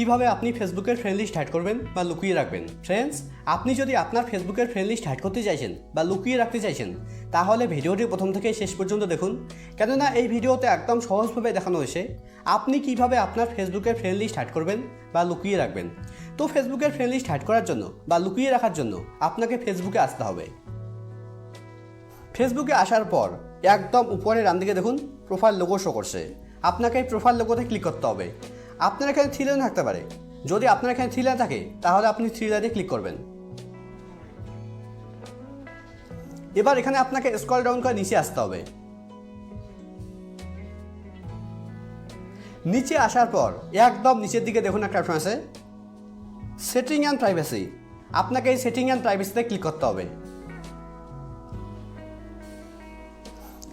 কীভাবে আপনি ফেসবুকের ফ্রেন্ড লিস্ট হ্যাড করবেন বা লুকিয়ে রাখবেন? ফ্রেন্ডস আপনি যদি আপনার ফেসবুকের ফ্রেন্ড লিস্ট হ্যাড করতে চাইছেন বা লুকিয়ে রাখতে চাইছেন, তাহলে ভিডিওটি প্রথম থেকে শেষ পর্যন্ত দেখুন। কেননা এই ভিডিওতে একদম সহজভাবে দেখানো হয়েছে আপনি কীভাবে আপনার ফেসবুকের ফ্রেন্ড লিস্ট হ্যাড করবেন বা লুকিয়ে রাখবেন। তো ফেসবুকের ফ্রেন্ড লিস্ট হ্যাড করার জন্য বা লুকিয়ে রাখার জন্য আপনাকে ফেসবুকে আসতে হবে। ফেসবুকে আসার পর একদম উপরে ডান দিকে দেখুন প্রোফাইল লোগো শো করছে। আপনাকে এই প্রোফাইল লোগোতে ক্লিক করতে হবে। আপনার এখানে থ্রি লাইন থাকতে পারে। যদি আপনার এখানে থ্রি লাইন থাকে, তাহলে আপনি থ্রি লাইনে ক্লিক করবেন। এবার এখানে আপনাকে স্ক্রল ডাউন করে নিচে আসতে হবে। নিচে আসার পর, একদম নিচের দিকে দেখুন একটা অপশন আছে। সেটিং অ্যান্ড প্রাইভেসি আপনাকে এই সেটিং অ্যান্ড প্রাইভেসিতে ক্লিক করতে হবে।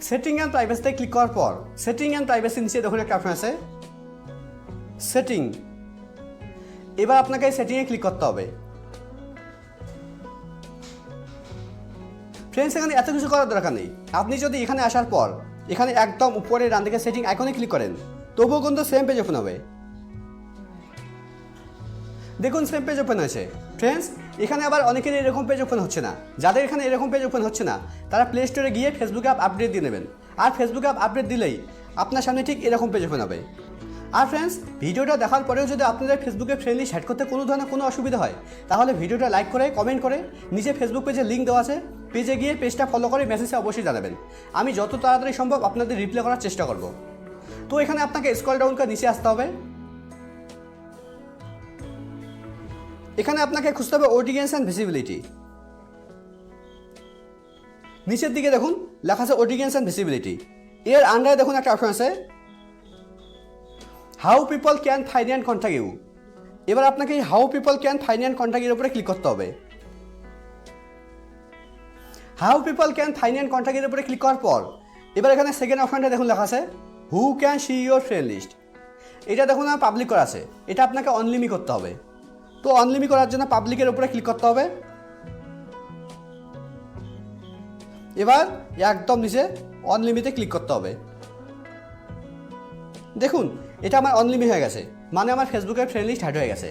সেটিং অ্যান্ড প্রাইভেসিতে ক্লিক করার পর সেটিং অ্যান্ড প্রাইভেসি নিচে দেখুন একটা অপশন আছে। সেটিং এবার আপনাকে সেটিংয়ে ক্লিক করতে হবে। ফ্রেন্ডস এখানে এত কিছু করার দরকার নেই। আপনি যদি এখানে আসার পর, এখানে একদম উপরে ডান দিকে সেটিং আইকনে ক্লিক করেন, তবুও কিন্তু সেম পেজ ওপেন হবে। দেখুন সেম পেজ ওপেন হয়েছে। ফ্রেন্ডস এখানে আবার অনেকের এরকম পেজ ওপেন হচ্ছে না। যাদের এখানে এরকম পেজ ওপেন হচ্ছে না, তারা প্লে স্টোরে গিয়ে ফেসবুক অ্যাপ আপডেট দিয়ে নেবেন। আর ফেসবুক আপডেট দিলেই আপনার সামনে ঠিক এরকম পেজ ওপেন হবে। আর ফ্রেন্ডস ভিডিওটা দেখার পরেও যদি আপনাদের ফেসবুকে ফ্রেন্ডলি সেট করতে কোনো ধরনের কোনো অসুবিধা হয়, তাহলে ভিডিওটা লাইক করে কমেন্ট করে নিচে ফেসবুক পেজে লিঙ্ক দেওয়া আছে। পেজে গিয়ে পেজটা ফলো করে মেসেজে অবশ্যই জানাবেন। আমি যত তাড়াতাড়ি সম্ভব আপনাদের রিপ্লাই করার চেষ্টা করব। তো এখানে আপনাকে স্কল ডাউন করে নিচে আসতে হবে। এখানে আপনাকে খুঁজতে হবে অডিয়েন্স অ্যান্ড ভিজিবিলিটি নিচের দিকে দেখুন, লেখা আছে অডিয়েন্স অ্যান্ড ভিজিবিলিটি এর আন্ডারে দেখুন একটা অপশন আছে how people can find and contact you এবার আপনাকে এই how people can find and contact এর উপরে ক্লিক করতে হবে। How people can find and contact এর উপরে ক্লিক করার পর, এবার এখানে সেকেন্ড অপশনটা দেখুন লেখা আছে who can see your friend list এটা দেখুন আমার পাবলিক করা আছে, এটা আপনাকে অনলিমি করতে হবে। তো অনলিমি করার জন্য পাবলিকের উপরে ক্লিক করতে হবে। এবার একদম নিচে অনলিমিতে ক্লিক করতে হবে। দেখুন এটা আমার অনলিমিট হয়ে গেছে। মানে আমার ফেসবুকের ফ্রেন্ড লিস্ট হ্যাড হয়ে গেছে।